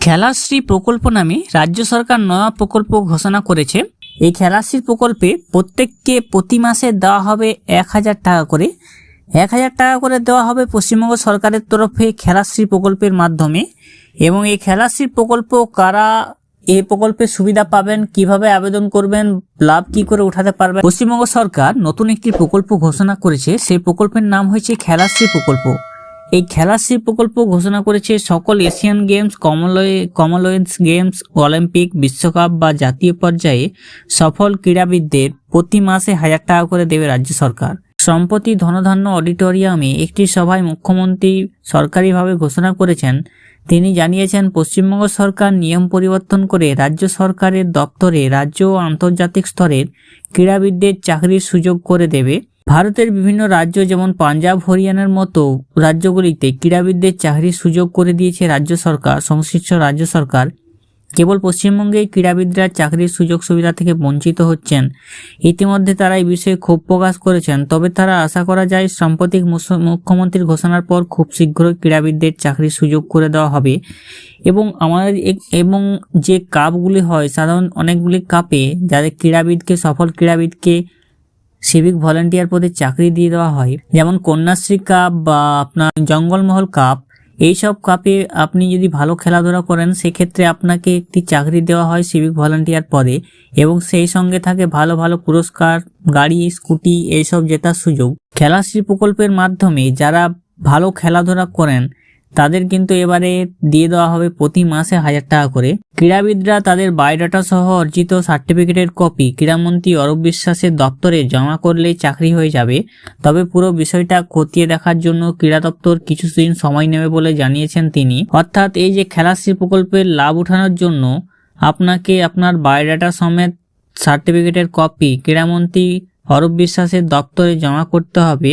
খেলাশ্রী প্রকল্প নামে রাজ্য সরকার নয়া প্রকল্প ঘোষণা করেছে। এই খেলাশ্রী প্রকল্পে প্রত্যেককে প্রতি মাসে দেওয়া হবে এক হাজার টাকা করে। এক হাজার টাকা করে দেওয়া হবে পশ্চিমবঙ্গ সরকারের তরফে খেলাশ্রী প্রকল্পের মাধ্যমে। এবং এই খেলাশ্রী প্রকল্প কারা এই প্রকল্পের সুবিধা পাবেন, কীভাবে আবেদন করবেন, লাভ কি করে উঠাতে পারবেন? পশ্চিমবঙ্গ সরকার নতুন একটি প্রকল্প ঘোষণা করেছে। সেই প্রকল্পের নাম হয়েছে খেলাশ্রী প্রকল্প। এই খেলাশ্রী প্রকল্প ঘোষণা করেছে সকল এশিয়ান গেমস কমনওয়ে কমনওয়েলথ গেমস, অলিম্পিক, বিশ্বকাপ বা জাতীয় পর্যায়ে সফল ক্রীড়াবিদদের প্রতি মাসে হাজার টাকা করে দেবে রাজ্য সরকার। সম্প্রতি ধনধান্য অডিটোরিয়ামে একটি সভায় মুখ্যমন্ত্রী সরকারিভাবে ঘোষণা করেছেন। তিনি জানিয়েছেন, পশ্চিমবঙ্গ সরকার নিয়ম পরিবর্তন করে রাজ্য সরকারের দপ্তরে রাজ্য ও আন্তর্জাতিক স্তরের ক্রীড়াবিদদের চাকরির সুযোগ করে দেবে। ভারতের বিভিন্ন রাজ্য যেমন পাঞ্জাব, হরিয়ানার মতো রাজ্যগুলিতে ক্রীড়াবিদদের চাকরির সুযোগ করে দিয়েছে রাজ্য সরকার, সংশ্লিষ্ট রাজ্য সরকার। কেবল পশ্চিমবঙ্গে ক্রীড়াবিদরা চাকরির সুযোগ সুবিধা থেকে বঞ্চিত হচ্ছেন। ইতিমধ্যে তারা এই বিষয়ে ক্ষোভ প্রকাশ করেছেন, তবে তারা আশা করা যায় সাম্প্রতিক মুখ্যমন্ত্রীর ঘোষণার পর খুব শীঘ্রই ক্রীড়াবিদদের চাকরির সুযোগ করে দেওয়া হবে। এবং আমাদের এবং যে কাপগুলি হয়, সাধারণ অনেকগুলি কাপে যাদের ক্রীড়াবিদকে, সফল ক্রীড়াবিদকে সিভিক ভলেন্টিয়ার পদে চাকরি দিয়ে দেওয়া হয়। যেমন কন্যাশ্রী কাপ বা আপনার জঙ্গলমহল কাপ এইসব কাপে আপনি যদি ভালো খেলাধুলা করেন, সেক্ষেত্রে আপনাকে একটি চাকরি দেওয়া হয় সিভিক ভলান্টিয়ার পদে এবং সেই সঙ্গে থাকে ভালো ভালো পুরস্কার, গাড়ি, স্কুটি, এইসব জেতার সুযোগ। খেলাশ্রী প্রকল্পের মাধ্যমে যারা ভালো খেলাধুলা করেন তাদের কিন্তু এবারে দিয়ে দেওয়া হবে প্রতি মাসে হাজার টাকা করে। ক্রীড়াবিদরা তাদের বায়োডাটা সহ অর্জিত সার্টিফিকেটের কপি ক্রীড়ামন্ত্রী অরূপ বিশ্বাসের দপ্তরে জমা করলেই চাকরি হয়ে যাবে। তবে পুরো বিষয়টা খতিয়ে দেখার জন্য ক্রীড়া দপ্তর কিছুদিন সময় নেবে বলে জানিয়েছেন তিনি। অর্থাৎ এই যে খেলাশ্রী প্রকল্পের লাভ ওঠানোর জন্য আপনাকে আপনার বায়োডাটা সমেত সার্টিফিকেটের কপি ক্রীড়ামন্ত্রী অরূপ বিশ্বাসের দপ্তরে জমা করতে হবে।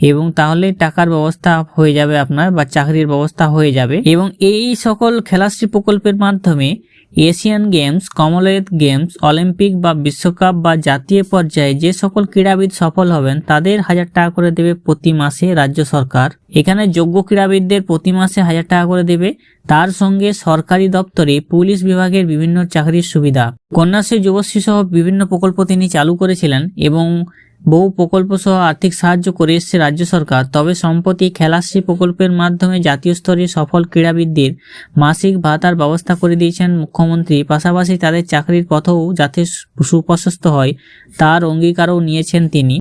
এবং তাহলে টাকার ব্যবস্থা হয়ে যাবে আপনার বা চাকরির ব্যবস্থা হয়ে যাবে। এবং এই সকল খেলাশ্রী প্রকল্পের মাধ্যমে Asian games, commonwealth games, Olympic বা বিশ্বকাপ বা জাতীয় পর্যায়ে যে সকল ক্রীড়াবিদ সফল হবেন, তাদের হাজার টাকা করে দেবে প্রতি মাসে রাজ্য সরকার। এখানে যোগ্য ক্রীড়াবিদদের প্রতি মাসে হাজার টাকা করে দেবে। তার সঙ্গে সরকারি দপ্তরে পুলিশ বিভাগের বিভিন্ন চাকরির সুবিধা। কন্যাশ্রী যুবশ্রী সহ বিভিন্ন প্রকল্প তিনি চালু করেছিলেন এবং বহু প্রকল্প সহ আর্থিক সাহায্য করে এসছে রাজ্য সরকার। তবে সম্প্রতি খেলাশ্রী প্রকল্পের মাধ্যমে জাতীয় স্তরে সফল ক্রীড়াবিদদের মাসিক ভাতার ব্যবস্থা করে দিয়েছেন মুখ্যমন্ত্রী। পাশাপাশি তাদের চাকরির পথও যাতে সুপ্রশস্ত হয়, তার অঙ্গীকারও নিয়েছেন তিনি।